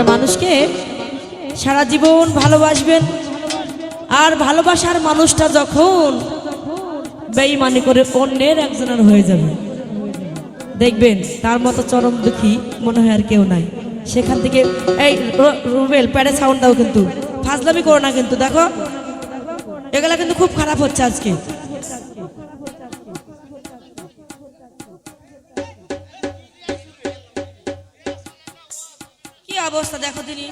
একটা মানুষকে সারা জীবন ভালোবাসবেন। আর ভালোবাসার মানুষটা যখন বেইমানি করে অন্যের একজনের হয়ে যাবে, দেখবেন তার মতো চরম দুঃখী মনে হয় আর কেউ নাই। সেখান থেকে, এই রুবেল প্যারে সাউন্ড দাও কিন্তু। ফাজলামি করো না কিন্তু, দেখো। এগুলা কিন্তু খুব খারাপ হচ্ছে আজকে। অবস্থা দেখো তিনি।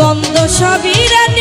বন্ধ সবিরানি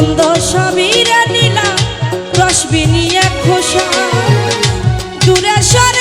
মন্দ সবিরা নিলাম রশ্মি নিয়ে খোসা। দূরে সরে